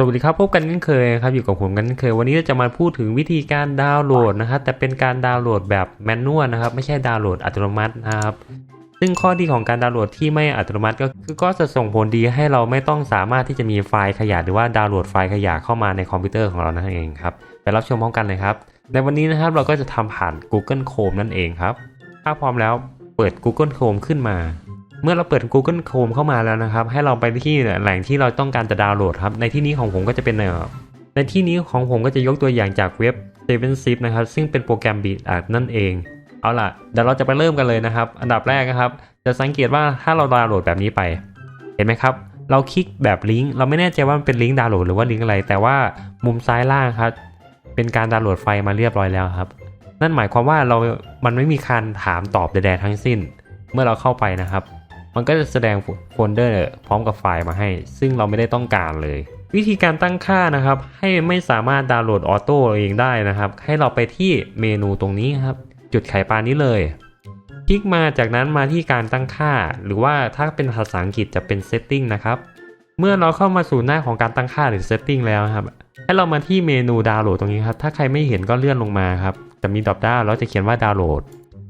สวัสดีครับพบกันกันเคยครับอยู่กับผมกันเคย วันนี้เราจะมาพูดถึงวิธีการดาวน์โหลดนะครับแต่เป็นการดาวน์โหลดแบบแมนนวลนะครับ ไม่ใช่ดาวน์โหลดอัตโนมัตินะครับซึ่งข้อดีของการดาวน์โหลดที่ไม่อัตโนมัติก็คือก็จะส่งผลดีให้เราไม่ต้องสามารถที่จะมีไฟล์ขยะหรือว่าดาวน์โหลดไฟล์ขยะเข้ามาในคอมพิวเตอร์ของเรานั่นเองครับไปรับชมพร้อมกันเลยครับ ในวันนี้นะครับเราก็จะทำผ่าน Google Chrome นั่นเองครับถ้าพร้อมแล้วเปิด Google Chrome ขึ้นมา เมื่อเราเปิด Google Chrome เข้ามาแล้วนะครับ ให้เราไปที่แหล่งที่เราต้องการจะดาวน์โหลดครับ ในที่นี้ของผมก็จะเป็นในที่นี้ของผมก็จะยกตัวอย่างจากเว็บ7 zip นะครับ ซึ่งเป็นโปรแกรมบีดนั่นเอง เอาล่ะ เดี๋ยวเราจะไปเริ่มกันเลยนะครับ อันดับแรกนะครับ จะสังเกตว่าถ้าเราดาวน์โหลดแบบนี้ไป เห็นไหมครับ เราคลิกแบบลิงก์ เราไม่แน่ใจว่ามันเป็นลิงก์ดาวน์โหลดหรือว่าลิงก์อะไร แต่ว่ามุมซ้ายล่างครับ เป็นการดาวน์โหลดไฟล์มาเรียบร้อยแล้วครับ นั่นหมายความว่าเรา มันไม่มีการถามตอบใดๆทั้งสิ้น เมื่อเราเข้าไปนะครับ มันก็จะแสดงโฟลเดอร์พร้อมกับไฟล์มาให้ ซึ่งเราไม่ได้ต้องการเลย วิธีการตั้งค่านะครับ ให้ไม่สามารถดาวน์โหลดออโต้เองได้นะครับ ให้เราไปที่เมนูตรงนี้ครับ จุดไขปลานี้เลย คลิกมาจากนั้นมาที่การตั้งค่า หรือว่าถ้าเป็นภาษาอังกฤษจะเป็น setting นะครับ เมื่อเราเข้ามาสู่หน้าของการตั้งค่าหรือ setting แล้วครับ ให้เรามาที่เมนูดาวน์โหลดตรงนี้ครับ ถ้าใครไม่เห็นก็เลื่อนลงมาครับ จะมีดรอปดาวน์แล้วจะเขียนว่าดาวน์โหลด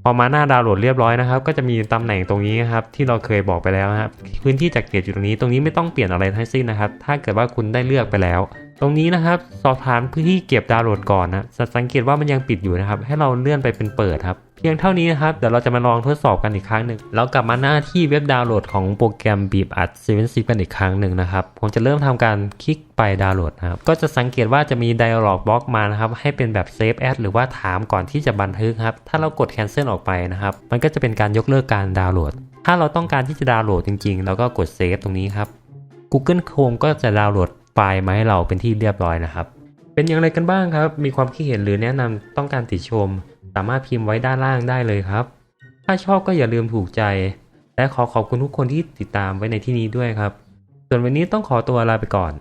พอมาหน้าดาวน์โหลดเรียบร้อยนะครับ ก็จะมีตำแหน่งตรงนี้ครับที่เราเคยบอกไปแล้วครับพื้นที่จัดเก็บอยู่ตรงนี้ตรงนี้ไม่ต้องเปลี่ยนอะไรทั้งสิ้นนะครับ ถ้าเกิดว่าคุณได้เลือกไปแล้ว ตรงนี้นะครับ สอบถามพื้นที่เก็บดาวน์โหลดก่อนนะจะสังเกตว่ามันยังปิดอยู่นะครับ ให้เราเลื่อนไปเป็นเปิดครับ เพียงเท่านี้นะครับ เดี๋ยวเราจะมาลองทดสอบกันอีกครั้งหนึ่งแล้วกลับมาหน้าที่เว็บดาวน์โหลดของโปรแกรมบีบอัด7 zip กันอีกครั้งหนึ่งนะครับ ผมจะเริ่มทำการคลิกไปดาวน์โหลดนะครับ ก็จะสังเกตว่าจะมี dialog box มานะครับ ให้เป็นแบบ save as หรือว่าถามก่อนที่จะบันทึกครับ ถ้าเรากด cancel ออกไปนะครับ มันก็จะเป็นการยกเลิกการดาวน์โหลด ถ้าเราต้องการที่จะดาวน์โหลดจริงๆ เราก็กด save ตรงนี้ครับ Google Chrome ก็จะดาวน์โหลด ไฟล์มาให้เราเป็นที่เรียบร้อยนะครับ เป็นอย่างไรกันบ้างครับ มีความคิดเห็นหรือแนะนำต้องการติชม สามารถพิมพ์ไว้ด้านล่างได้เลยครับ ถ้าชอบก็อย่าลืมถูกใจ และขอขอบคุณทุกคนที่ติดตามไว้ในที่นี้ด้วยครับ ส่วนวันนี้ต้องขอตัวลาไปก่อน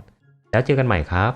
แล้วเจอกันใหม่ครับ